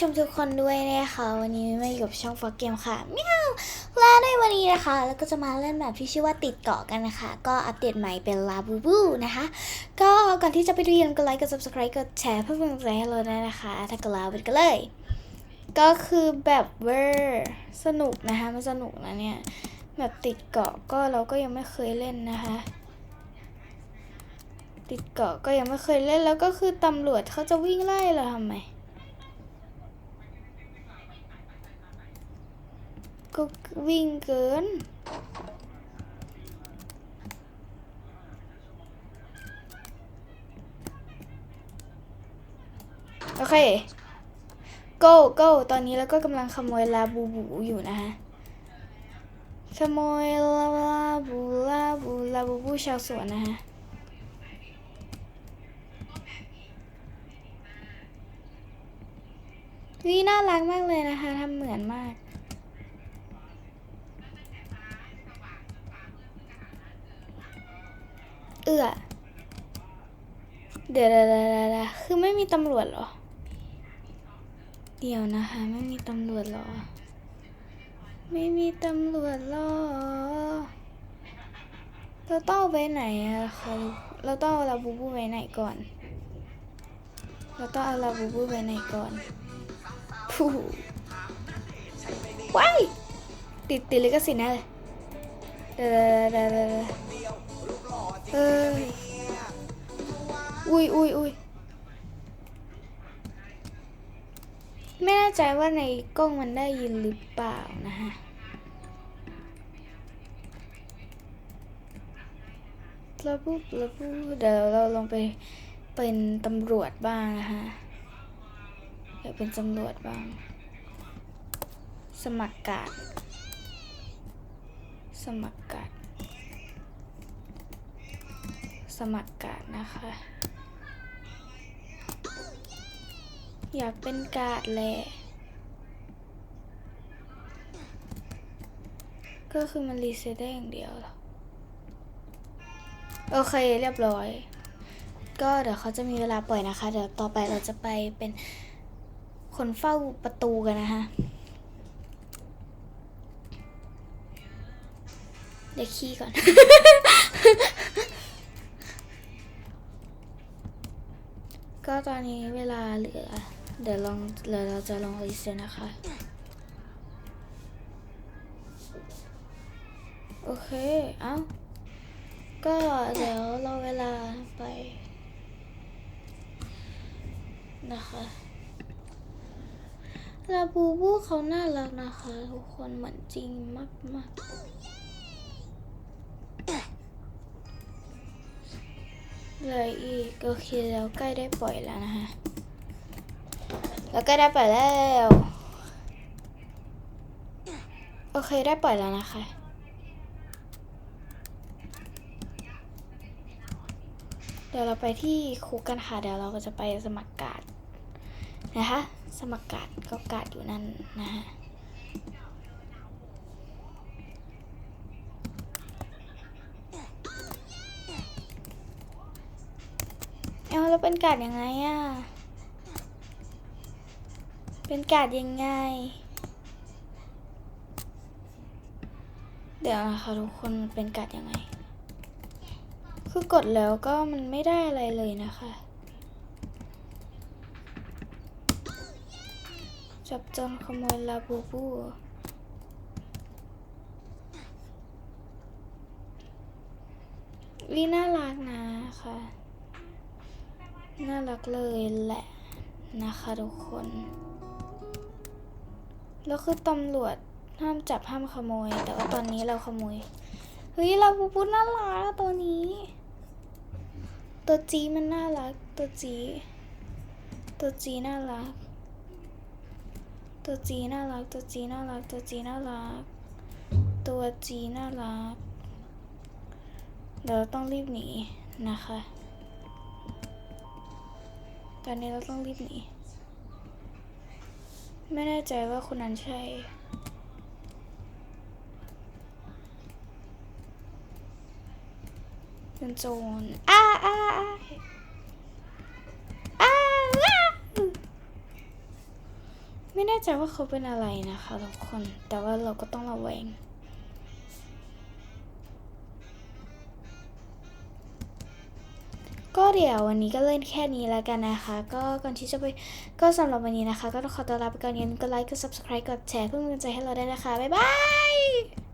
ชมทุกคนด้วยนะคะวันนี้มาอยู่กับช่องฟอเกมค่ะมียวและในวันนี้นะคะเราก็จะมาเล่นแบบที่ชื่อว่าติดเกาะกันนะคะ ก็อัปเดตใหม่เป็นลาบูบูนะคะ ก็ก่อนที่จะไปดูอย่าลืมกดไลค์กด subscribe กดแชร์เพื่อเป็นกำลังใจให้เราด้วยนะคะ ถ้าก็ลาไปกันเลย ก็คือแบบเวอร์สนุกนะคะมันสนุกนะเนี่ยแบบติดเกาะก็เราก็ยังไม่เคยเล่นนะคะ ติดเกาะก็ยังไม่เคยเล่นแล้วก็คือตำรวจเขาจะวิ่งไล่เราทำไม ก็วิ่งเกิน โอเค go go ตอนนี้เราก็กำลังขโมยลาบูบูอยู่นะฮะ ขโมยลาลาบูลาบูลาบูบูชาวสวนนะฮะวิน่ารักมากเลยนะคะทำเหมือนมาก อื้อ เดี๋ยวเดี๋ยวเดี๋ยวเดี๋ยวคือไม่มีตำรวจหรอ เดี๋ยวนะคะ ไม่มีตำรวจหรอ ไม่มีตำรวจหรอ เราต้องไปไหนอะคะเราต้องเอาลาบูบูไปไหนก่อน เราต้องเอาลาบูบูไปไหนก่อนผู้ว้ายติดติดลิขสิทธิ์นะเลยเดี๋ยว เดี๋ยวเดี๋ยวเดี๋ยวเอ้ยอุ้ยอุ้ยอุ้ยไม่แน่ใจว่าในกล้องมันได้ยินหรือเปล่านะฮะแล้วปุ๊บแล้วปุ๊บเดี๋ยวเราลงไปเป็นตำรวจบ้างนะฮะอยากเป็นตำรวจบ้าง สมัครการดสมัครการด สมัครการดนะคะ อยากเป็นการดแหละก็คือมันรีเซ็ตได้อย่างเดียวหรอ โอเคเรียบร้อย ก็เดี๋ยวเขาจะมีเวลาปล่อยนะคะ เดี๋ยวต่อไปเราจะไปเป็นคนเฝ้าประตูกันนะคะเดี๋ยวขี้ก่อน ก็ตอนนี้เวลาเหลือ เดี๋ยวลองเดี๋ยวเราจะลองรีเซ็ตนะคะ โอเค เอ้า ก็เดี๋ยวเรอเวลาไป นะคะลาบูบูเขาน่ารักนะคะ ทุกคนเหมือนจริงมากมากๆ เลยอีกโอเคแล้วใกล้ได้ปล่อยแล้วนะคะแล้วใกล้ได้ปล่อยแล้วโอเคได้ปล่อยแล้วนะคะเดี๋ยวเราไปที่คุกกันค่ะ เดี๋ยวเราก็จะไปสมัครการ์ดนะคะ สมัครการ์ดก็การ์ดอยู่นั่นนะฮะ เอาแล้วเป็นการ์ดยังไงอะเป็นการ์ดยังไง เดี๋ยวนะคะทุกคนมันเป็นการ์ดยังไง คือกดแล้วก็มันไม่ได้อะไรเลยนะคะ จับจนขโมยลาบูบูวิน่ารักนะคะ น่ารักเลยแหละนะคะทุกคน แล้วคือตำรวจห้ามจับห้ามขโมย แต่ว่าตอนนี้เราขโมย เฮ้ยลาบูบูน่ารักตัวนี้ ตัวจีมันน่ารัก ตัวจี ตัวจีน่ารัก ตัวจีน่ารัก ตัวจีน่ารัก ตัวจีน่ารัก ตัวจีน่ารัก เดี๋ยวเราต้องรีบหนีนะคะ อนนี้เราต้องรีบหนี ไม่แน่ใจว่าคนนั้นใช่เป็นโจรอ้าอ้าอ้าอ้าอ้าไม่แน่ใจว่าเขาเป็นอะไรนะคะทุกคน แต่ว่าเราก็ต้องระแวง ก็เดี๋ยววันนี้ก็เล่นแค่นี้แล้วกันนะคะ ก็ก่อนที่จะไปก็สำหรับวันนี้นะคะ ก็ต้องขอตัวลาไปก่อนอย่าลืมกดไลค์กด subscribe กดแชร์เพื่อเป็นกำลังใจให้เราได้นะคะ บ๊ายบาย